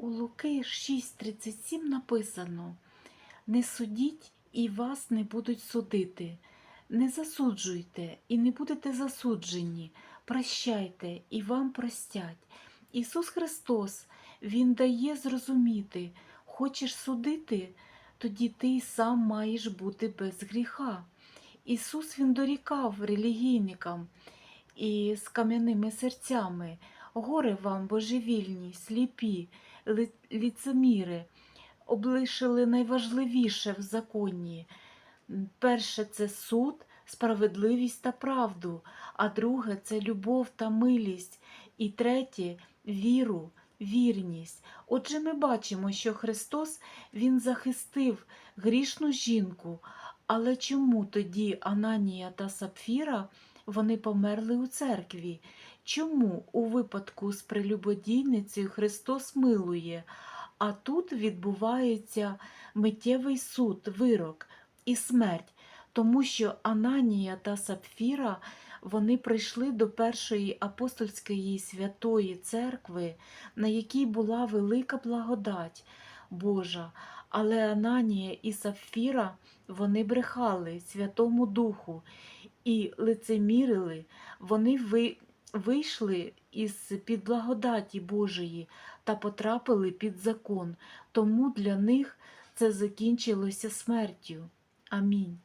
У Луки 6.37 написано: Не судіть і вас не будуть судити, не засуджуйте і не будете засуджені, прощайте і вам простять. Ісус Христос, Він дає зрозуміти, хочеш судити, тоді ти й сам маєш бути без гріха. Ісус Він дорікав релігійникам і з кам'яними серцями. Горе вам, божевільні, сліпі, ліцеміри, облишили найважливіше в законі. Перше це суд, справедливість та правду, а друге це любов та милість, і третє віру, вірність. Отже, ми бачимо, що Христос Він захистив грішну жінку. Але чому тоді Ананія та Сапфіра вони померли у церкві? Чому у випадку з прелюбодійницею Христос милує, а тут відбувається миттєвий суд, вирок і смерть, тому що Ананія та Сапфіра вони прийшли до першої апостольської святої церкви, на якій була велика благодать Божа. Але Ананія і Сапфіра вони брехали Святому Духу і лицемірили, вони ви, вийшли із під благодаті Божої та потрапили під закон, тому для них це закінчилося смертю. Амінь.